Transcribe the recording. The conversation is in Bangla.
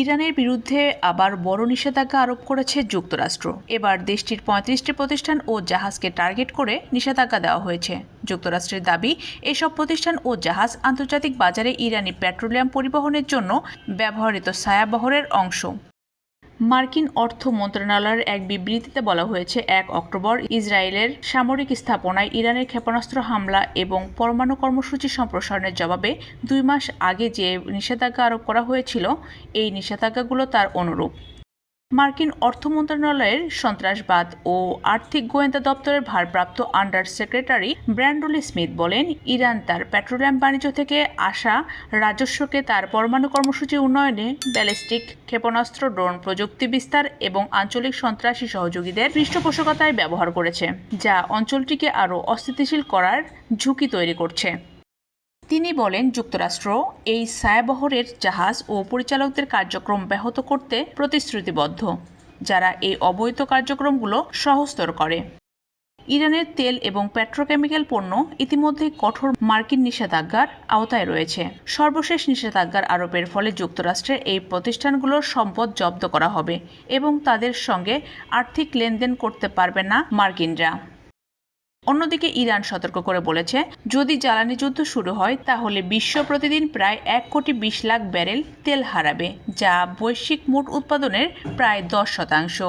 ইরানের বিরুদ্ধে আবার বড় নিষেধাজ্ঞা আরোপ করেছে যুক্তরাষ্ট্র। এবার দেশটির পঁয়ত্রিশটি প্রতিষ্ঠান ও জাহাজকে টার্গেট করে নিষেধাজ্ঞা দেওয়া হয়েছে। যুক্তরাষ্ট্রের দাবি, এসব প্রতিষ্ঠান ও জাহাজ আন্তর্জাতিক বাজারে ইরানি পেট্রোলিয়াম পরিবহনের জন্য ব্যবহৃত ছায়াবহরের অংশ। মার্কিন অর্থ মন্ত্রণালয়ের এক বিবৃতিতে বলা হয়েছে, এক অক্টোবর ইসরায়েলের সামরিক স্থাপনায় ইরানের ক্ষেপণাস্ত্র হামলা এবং পরমাণু কর্মসূচি সম্প্রসারণের জবাবে দুই মাস আগে যে নিষেধাজ্ঞা আরোপ করা হয়েছিল, এই নিষেধাজ্ঞাগুলো তার অনুরূপ। মার্কিন অর্থ মন্ত্রণালয়ের সন্ত্রাসবাদ ও আর্থিক গোয়েন্দা দপ্তরের ভারপ্রাপ্ত আন্ডার সেক্রেটারি ব্র্যান্ডলি স্মিথ বলেন, ইরান তার পেট্রোলিয়াম বাণিজ্য থেকে আসা রাজস্বকে তার পরমাণু কর্মসূচি উন্নয়নে ব্যালিস্টিক ক্ষেপণাস্ত্র, ড্রোন প্রযুক্তি বিস্তার এবং আঞ্চলিক সন্ত্রাসী সহযোগীদের পৃষ্ঠপোষকতায় ব্যবহার করেছে, যা অঞ্চলটিকে আরও অস্থিতিশীল করার ঝুঁকি তৈরি করছে। তিনি বলেন, যুক্তরাষ্ট্র এই ছায়াবহরের জাহাজ ও পরিচালকদের কার্যক্রম ব্যাহত করতে প্রতিশ্রুতিবদ্ধ, যারা এই অবৈধ কার্যক্রমগুলো সহজতর করে। ইরানের তেল এবং পেট্রোকেমিক্যাল পণ্য ইতিমধ্যেই কঠোর মার্কিন নিষেধাজ্ঞার আওতায় রয়েছে। সর্বশেষ নিষেধাজ্ঞার আরোপের ফলে যুক্তরাষ্ট্রের এই প্রতিষ্ঠানগুলোর সম্পদ জব্দ করা হবে এবং তাদের সঙ্গে আর্থিক লেনদেন করতে পারবে না মার্কিনরা। অন্যদিকে ইরান সতর্ক করে বলেছে, যদি জ্বালানি যুদ্ধ শুরু হয়, তাহলে বিশ্ব প্রতিদিন প্রায় এক কোটি বিশ লাখ ব্যারেল তেল হারাবে, যা বৈশ্বিক মোট উৎপাদনের প্রায় দশ শতাংশ।